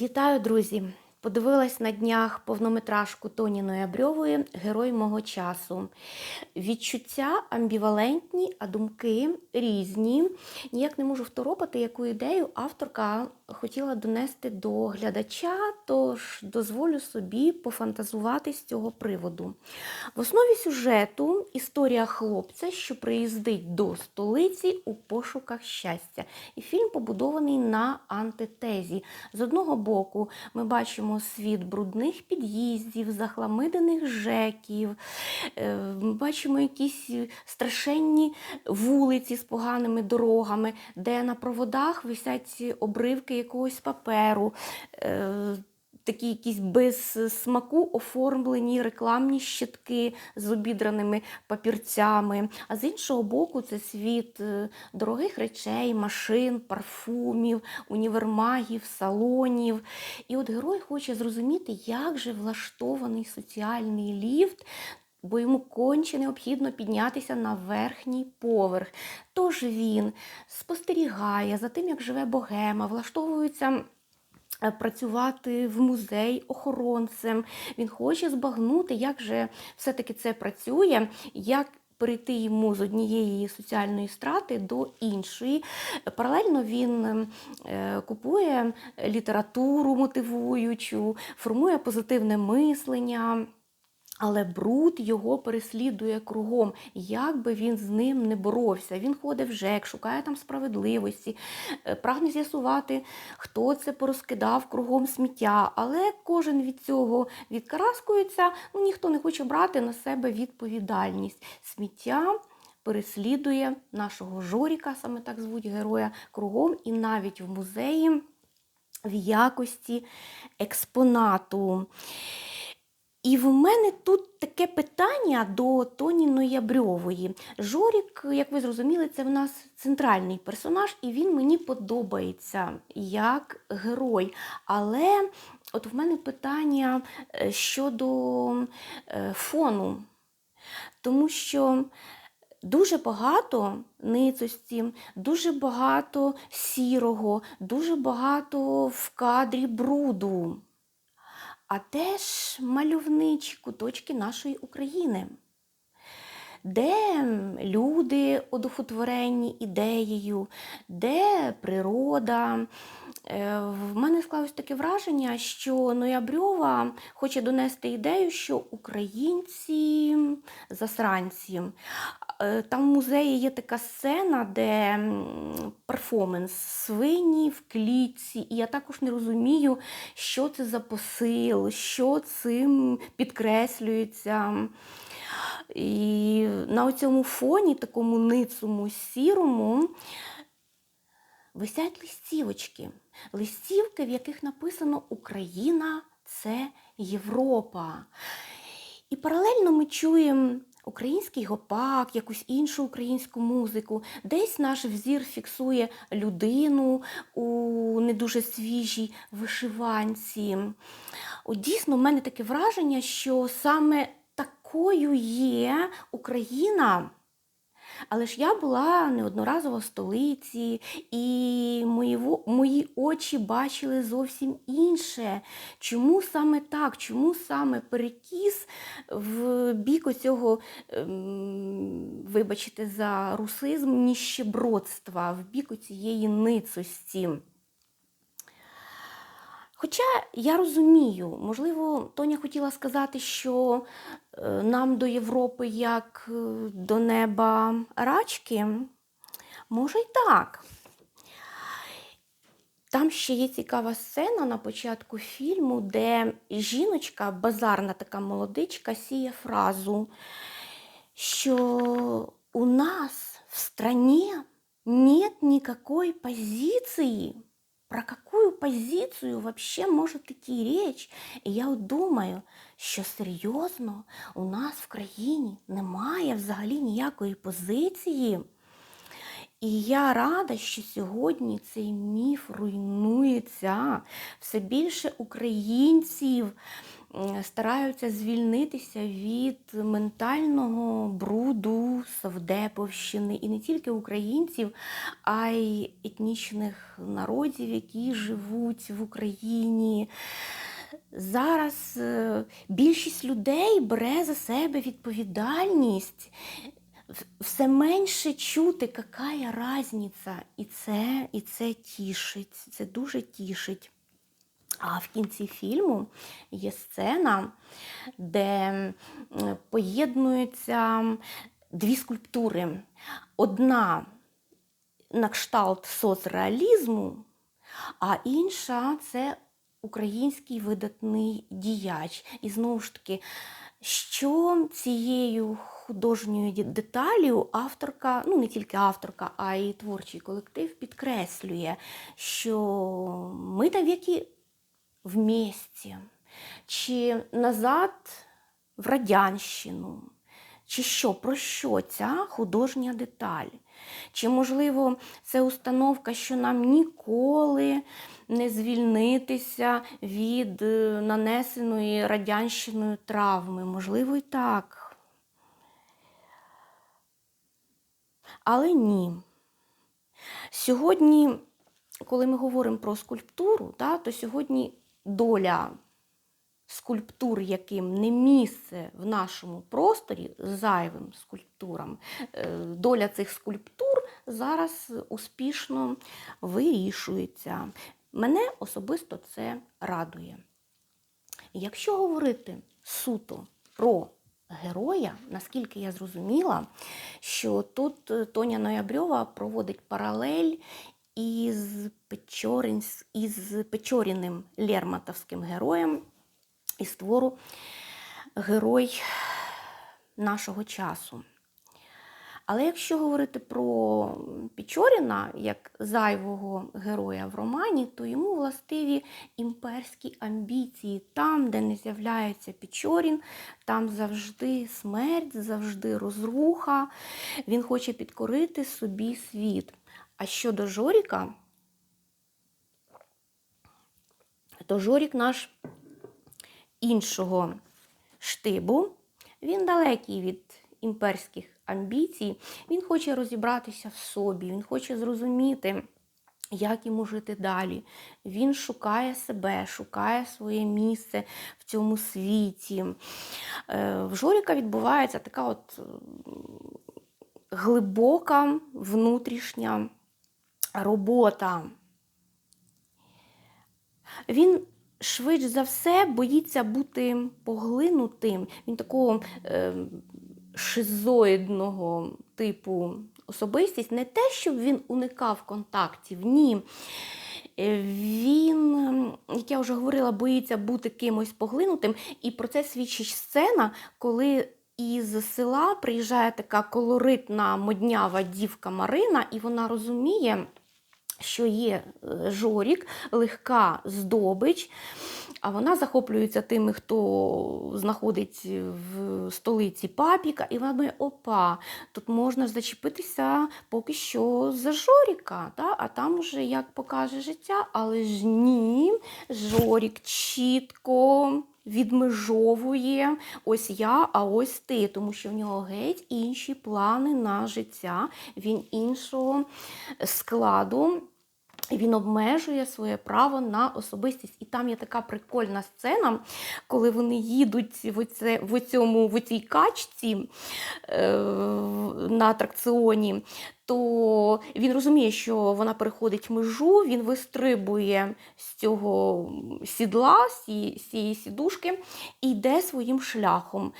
Вітаю, друзі! Подивилась на днях повнометражку Тоні Ноябрьової Герой мого часу. Відчуття амбівалентні, а думки різні. Ніяк не можу второпати, яку ідею авторка хотіла донести до глядача, тож дозволю собі пофантазувати з цього приводу. В основі сюжету історія хлопця, що приїздить до столиці у пошуках щастя. І фільм побудований на антитезі. З одного боку, ми бачимо світ брудних під'їздів, захламидених жеків, е, бачимо якісь страшенні вулиці з поганими дорогами, де на проводах висять обривки якогось паперу. Такі якісь без смаку оформлені рекламні щитки з обідраними папірцями. А з іншого боку, це світ е, дорогих речей, машин, парфумів, універмагів, салонів. І от герой хоче зрозуміти, як же влаштований соціальний ліфт. Бо йому конче необхідно піднятися на верхній поверх. Тож він спостерігає за тим, як живе богема, влаштовується е, працювати в музей охоронцем. Він хоче збагнути, як же все-таки це працює, як перейти йому з однієї соціальної страти до іншої. Паралельно він е, купує літературу мотивуючу, формує позитивне мислення. Але бруд його переслідує кругом, як би він з ним не боровся. Він ходить в ЖЕК, шукає там справедливості, е, прагне з'ясувати, хто це порозкидав кругом сміття. Але кожен від цього відкараскується, ну ніхто не хоче брати на себе відповідальність. Сміття переслідує нашого Жоріка, саме так звуть героя, кругом, і навіть в музеї в якості експонату. І в мене тут таке питання до Тоні Ноябрьової. Жорік, як ви зрозуміли, це в нас центральний персонаж, і він мені подобається як герой. Але от в мене питання е, щодо е, фону. Тому що дуже багато ницості, дуже багато сірого, дуже багато в кадрі бруду а теж мальовничі куточки нашої України, де люди одухотворені ідеєю, де природа. Е, В мене склалось таке враження, що Ноябрьова хоче донести ідею, що українці засранці. Е, Там в музеї є така сцена, де перформанс свині в клітці, і я також не розумію, що це за посил, що цим підкреслюється. І на цьому фоні, такому ницому, сірому, висять листівочки. Листівки, в яких написано Україна це Європа. І паралельно ми чуємо український гопак, якусь іншу українську музику. Десь наш взір фіксує людину у не дуже свіжій вишиванці. От дійсно, в мене таке враження, що саме такою є Україна. Але ж я була неодноразово в столиці, і мої, мої очі бачили зовсім інше. Чому саме так? Чому саме перекіс в бік оцього, ем, вибачте, за русизм, ніщебродства, в бік цієї ницості? Хоча я розумію, можливо, Тоня хотіла сказати, що е, нам до Європи як е, до неба рачки. Може й так. Там ще є цікава сцена на початку фільму, де жіночка, базарна така молодичка, сіє фразу, що у нас в стране нет никакой позиции. Про какую позицію вообще може такі річ? І я думаю, що серйозно у нас в країні немає взагалі ніякої позиції. І я рада, що сьогодні цей міф руйнується. Все більше українців стараються звільнитися від ментального бруду Савдеповщини. І не тільки українців, а й етнічних народів, які живуть в Україні. Зараз е, більшість людей бере за себе відповідальність. Все менше чути, яка різниця. І це, і це тішить, це дуже тішить. А в кінці фільму є сцена, де поєднуються дві скульптури. Одна на кшталт соцреалізму, а інша це український видатний діяч. І знову ж таки, що цією художньою деталлю авторка, ну не тільки авторка, а й творчий колектив підкреслює, що ми навіки вместе, чи назад в радянщину, чи що, про що ця художня деталь? Чи, можливо, це установка, що нам ніколи не звільнитися від е, нанесеної радянщиною травми? Можливо, і так. Але ні. Сьогодні, коли ми говоримо про скульптуру, та, то сьогодні доля скульптур, яким не місце в нашому просторі зайвим скульптурам, е, доля цих скульптур зараз успішно вирішується. Мене особисто це радує. Якщо говорити суто про героя, наскільки я зрозуміла, що тут е, Тоня Ноябрьова проводить паралель із, із Печоріним Лерматовським героєм із твору Герой нашого часу. Але якщо говорити про Печоріна як зайвого героя в романі, то йому властиві імперські амбіції. Там, де не з'являється Печорін, там завжди смерть, завжди розруха. Він хоче підкорити собі світ. А щодо Жоріка, то Жорік наш іншого штибу, він далекий від імперських амбіцій. Він хоче розібратися в собі, він хоче зрозуміти, як йому жити далі. Він шукає себе, шукає своє місце в цьому світі. Е, В Жоріка відбувається така от глибока внутрішня робота. Він швидше за все боїться бути поглинутим. Він такого е, шизоїдного типу особистість. Не те, щоб він уникав контактів, ні. Е, Він, як я вже говорила, боїться бути кимось поглинутим. І про це свідчить сцена, коли із села приїжджає така колоритна моднява дівка Марина, і вона розуміє, що є е, Жорік, легка здобич, а вона захоплюється тими, хто знаходить в столиці папіка, і вона думає, опа, тут можна зачепитися поки що за Жоріка, та? а там вже як покаже життя, але ж ні, Жорік чітко. Відмежовує ось я, а ось ти, тому що в нього геть інші плани на життя, він іншого складу. І він обмежує своє право на особистість. І там є така прикольна сцена, коли вони їдуть в, оце, в, цьому, в цій качці е, на атракціоні, то він розуміє, що вона переходить межу, він вистрибує з цього сідла, з цієї- сідушки і йде своїм шляхом.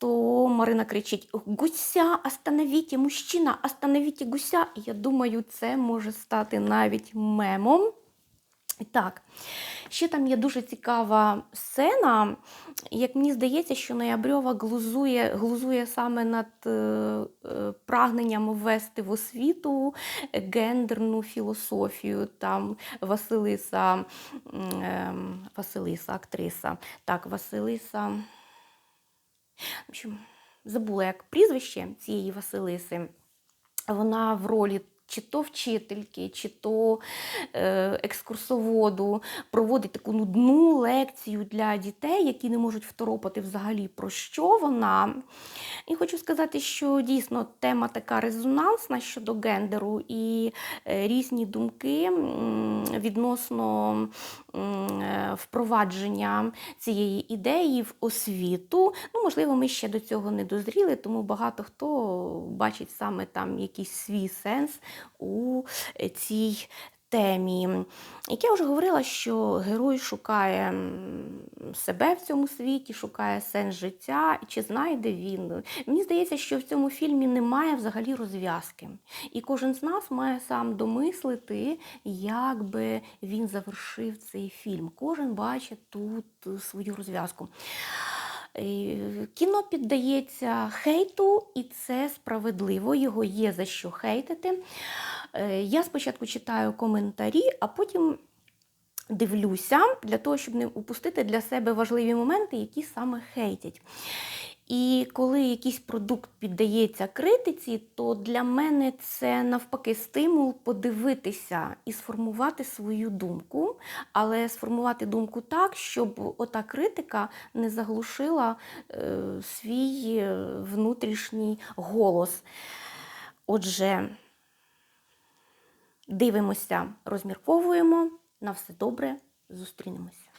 То Марина кричить: Гуся, остановіть, мужчина, остановіть гуся. І я думаю, це може стати навіть мемом. Так, ще там є дуже цікава сцена. Як мені здається, що Ноябрьова глузує, глузує саме над е, е, прагненням ввести в освіту гендерну філософію. Там Василиса, ем, Василиса, актриса. Так, Василиса. В общем, забула як прізвище цієї Василиси. Вона в ролі чи то вчительки, чи то е, екскурсоводу проводить таку нудну лекцію для дітей, які не можуть второпати взагалі про що вона. І хочу сказати, що дійсно тема така резонансна щодо гендеру і е, різні думки відносно е, впровадження цієї ідеї в освіту. Ну, можливо, ми ще до цього не дозріли, тому багато хто бачить саме там якийсь свій сенс у цій темі. Як я вже говорила, що герой шукає себе в цьому світі, шукає сенс життя, і чи знайде він. Мені здається, що в цьому фільмі немає взагалі розв'язки. І кожен з нас має сам домислити, як би він завершив цей фільм. Кожен бачить тут свою розв'язку. Е, Кіно піддається хейту, і це справедливо. Його є за що хейтити. Е, Я спочатку читаю коментарі, а потім дивлюся для того, щоб не упустити для себе важливі моменти, які саме хейтять. І коли якийсь продукт піддається критиці, то для мене це навпаки стимул подивитися і сформувати свою думку, але сформувати думку так, щоб ота критика не заглушила е, свій е, внутрішній голос. Отже, дивимося, розмірковуємо. На все добре, зустрінемося.